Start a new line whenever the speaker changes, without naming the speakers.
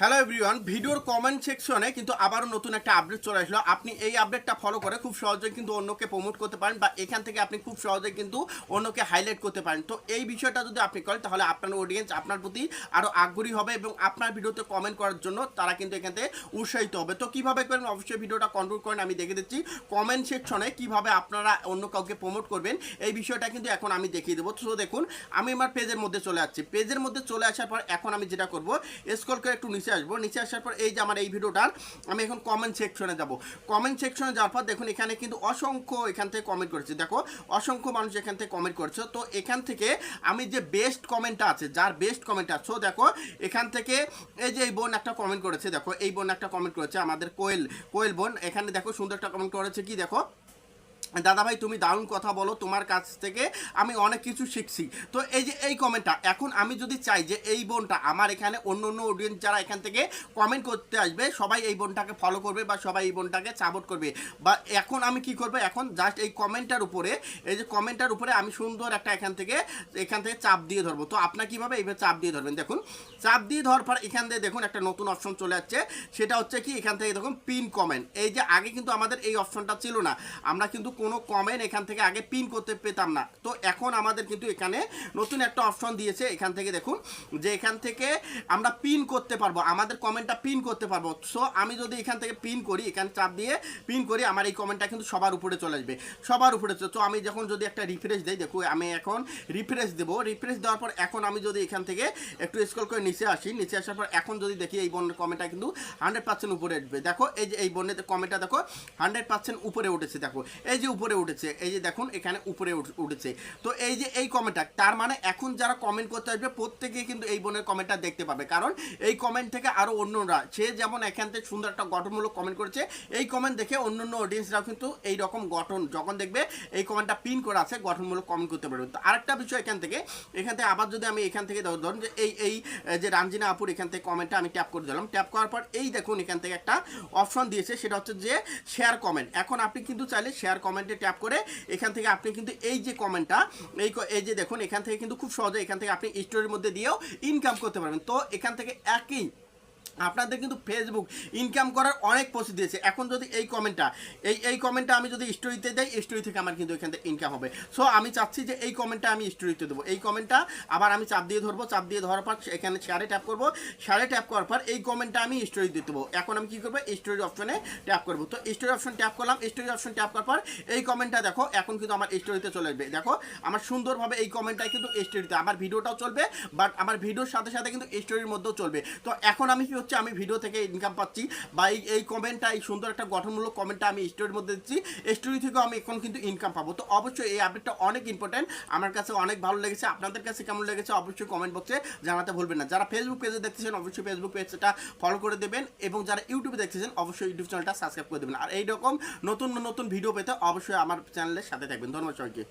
Hello everyone ভিডিওর comment সেকশনে কিন্তু আবারও নতুন একটা আপডেট চলে আসলো। আপনি এই আপডেটটা ফলো করে খুব সহজে কিন্তু অন্যকে প্রমোট করতে পারেন বা এখান থেকে আপনি খুব সহজে কিন্তু অন্যকে হাইলাইট করতে পারেন। তো এই বিষয়টা যদি আপনি করেন, তাহলে আপনার অডিয়েন্স আপনার প্রতি আরও আগ্রহী হবে এবং আপনার ভিডিওতে কমেন্ট করার জন্য তারা কিন্তু এখান থেকে উৎসাহিত হবে। তো কীভাবে করেন? অবশ্যই ভিডিওটা কন্ট্রোল করেন, আমি দেখে দিচ্ছি। কমেন্ট সেকশনে কীভাবে আপনারা অন্য কাউকে প্রমোট করবেন, এই বিষয়টা কিন্তু এখন আমি দেখিয়ে দেবো। তো দেখুন, আমি আমার পেজের মধ্যে চলে যাচ্ছি পেজের মধ্যে চলে আসার পর এখন আমি যেটা করব স্কল করে একটু নিচে আসব। নিচে আসার পর এই যে আমার এই ভিডিওটার, আমি এখন কমেন্ট সেকশনে যাব। কমেন্ট সেকশনে যাওয়ার পর দেখুন, এখানে কিন্তু অসংখ্য এখান থেকে কমেন্ট করেছে। দেখো, অসংখ্য মানুষ এখান থেকে কমেন্ট করছে। তো এখান থেকে আমি যে বেস্ট কমেন্টটা আছে, যার বেস্ট কমেন্ট আছে দেখো, এখান থেকে এই যে এই বোন একটা কমেন্ট করেছে। দেখো, এই বোন একটা কমেন্ট করেছে আমাদের কোয়েল কোয়েল বোন। এখানে দেখো, সুন্দর একটা কমেন্ট করেছে কি? দেখো দাদা ভাই তুমি দারুণ কথা বলো, তোমার কাছ থেকে আমি অনেক কিছু শিখছি। তো এই যে এই কমেন্টটা, এখন আমি যদি চাই যে এই বোনটা, আমার এখানে অন্য অন্য অডিয়েন্স যারা এখান থেকে কমেন্ট করতে আসবে, সবাই এই বোনটাকে ফলো করবে বা সবাই এই বোনটাকে সাপোর্ট করবে। বা এখন আমি কি করব, এখন জাস্ট এই কমেন্টটার উপরে, এই যে কমেন্টটার উপরে আমি সুন্দর একটা এখান থেকে এখান থেকে চাপ দিয়ে ধরবো। তো আপনার কীভাবে এইভাবে চাপ দিয়ে ধরবেন? দেখুন, চাপ দিয়ে ধরার পর এখান থেকে দেখুন একটা নতুন অপশন চলে যাচ্ছে সেটা হচ্ছে কি, এখান থেকে দেখুন পিন কমেন্ট এই যে আগে কিন্তু আমাদের এই অপশনটা ছিল না। আমরা কিন্তু কোনো কমেন্ট এখান থেকে আগে পিন করতে পেতাম না। তো এখন আমাদের কিন্তু এখানে নতুন একটা অপশন দিয়েছে। এখান থেকে দেখুন, যে এখান থেকে আমরা পিন করতে পারব, আমাদের কমেন্টটা পিন করতে পারব। সো আমি যদি এখান থেকে পিন করি, এখানে চাপ দিয়ে পিন করি, আমার এই কমেন্টটা কিন্তু সবার উপরে চলে আসবে। সবার উপরে তো আমি যখন যদি একটা রিফ্রেশ দিই দেখো আমি এখন রিফ্রেশ দেবো। রিফ্রেশ দেওয়ার পর এখন আমি যদি এখান থেকে একটু স্ক্রল করে নিচে আসি, নিচে আসার পর এখন যদি দেখি, এই বন্যের কমেন্টটা কিন্তু হান্ড্রেড পার্সেন্ট উপরে উঠবে। দেখো, এই যে এই বন্যের কমেন্টটা দেখো হান্ড্রেড পার্সেন্ট উপরে উঠেছে। দেখো, এই যে উপরে উঠেছে। এই যে দেখুন, এখানে উপরে উঠ- উঠেছে। তো এই যে এই কমেন্টটা তার মানে এখন যারা কমেন্ট করতে আসবে, প্রত্যেকেই কিন্তু এই বোনের কমেন্টটা দেখতে পাবে। কারণ এই কমেন্ট থেকে আরও অন্যরা, সে যেমন এখান থেকে সুন্দর একটা গঠনমূলক কমেন্ট করেছে, এই কমেন্ট দেখে অন্য অন্য অডিয়েন্সরাও কিন্তু এই রকম গঠন, যখন দেখবে এই কমেন্টটা পিন করা আছে, গঠনমূলক কমেন্ট করতে পারবে। তো আরেকটা বিষয় এখান থেকে এখান থেকে আবার যদি আমি এখান থেকে ধর- ধরুন যে এই এই যে রামজিনা আপুর এখান থেকে কমেন্টটা আমি ট্যাপ করে দিলাম। ট্যাপ করার পর এই দেখুন, এখান থেকে একটা অপশন দিয়েছে, সেটা হচ্ছে যে শেয়ার কমেন্ট এখন আপনি কিন্তু চাইলে শেয়ার কমেন্টে ট্যাপ করে এখান থেকে আপনি কিন্তু এই যে কমেন্টটা, এই এই যে দেখুন, এখান থেকে কিন্তু খুব সহজে এখান থেকে আপনি স্টোরির মধ্যে দিয়েও ইনকাম করতে পারবেন। তো এখান থেকে একই আপনাদের কিন্তু ফেসবুক ইনকাম করার অনেক প্রসিদ্ধি দিয়েছে এখন যদি এই কমেন্টটা এই এই কমেন্টটা আমি যদি স্টোরিতে দেই স্টোরি থেকে আমার কিন্তু এখান থেকে ইনকাম হবে। সো আমি চাচ্ছি যে এই কমেন্টটা আমি স্টোরিতে দেবো। এই কমেন্টটা আবার আমি চাপ দিয়ে ধরবো, চাপ দিয়ে ধরার পর এখানে শেয়ারে ট্যাপ করব। শেয়ারে ট্যাপ করার পর এই কমেন্টটা আমি স্টোরি দিয়ে দেবো। এখন আমি কী করব? স্টোরি অপশনে ট্যাপ করব। তো স্টোরি অপশন ট্যাপ করলাম। স্টোরি অপশন ট্যাপ করার পর এই কমেন্টটা দেখো, এখন কিন্তু আমার স্টোরিতে চলে আসবে। দেখো, আমার সুন্দরভাবে এই কমেন্টটাই কিন্তু স্টোরিতে আমার ভিডিওটাও চলবে বাট আমার ভিডিওর সাথে সাথে কিন্তু স্টোরির মধ্যেও চলবে। তো এখন আমি কি হচ্ছে? আমি ভিডিও থেকে ইনকাম পাচ্ছি। বা এই এই কমেন্টটা এই সুন্দর একটা গঠনমূলক কমেন্টটা আমি স্টোরির মধ্যে দিচ্ছি। স্টোরি থেকেও আমি এখন কিন্তু ইনকাম পাবো। তো অবশ্যই এই আপডেটটা অনেক ইম্পর্টেন্ট আমার কাছে অনেক ভালো লেগেছে। আপনাদের কাছে কেমন লেগেছে অবশ্যই কমেন্ট বক্সে জানাতে ভুলবেন না। যারা ফেসবুক পেজে দেখতেছেন, অবশ্যই ফেসবুক পেজটা ফলো করে দেবেন এবং যারা ইউটিউবে দেখতেছেন, অবশ্যই ইউটিউব চ্যানেলটা সাবস্ক্রাইব করে দেবেন। আর এইরকম নতুন নতুন ভিডিও পেতে অবশ্যই আমার চ্যানেলের সাথে থাকবেন। ধন্যবাদ সবাইকে।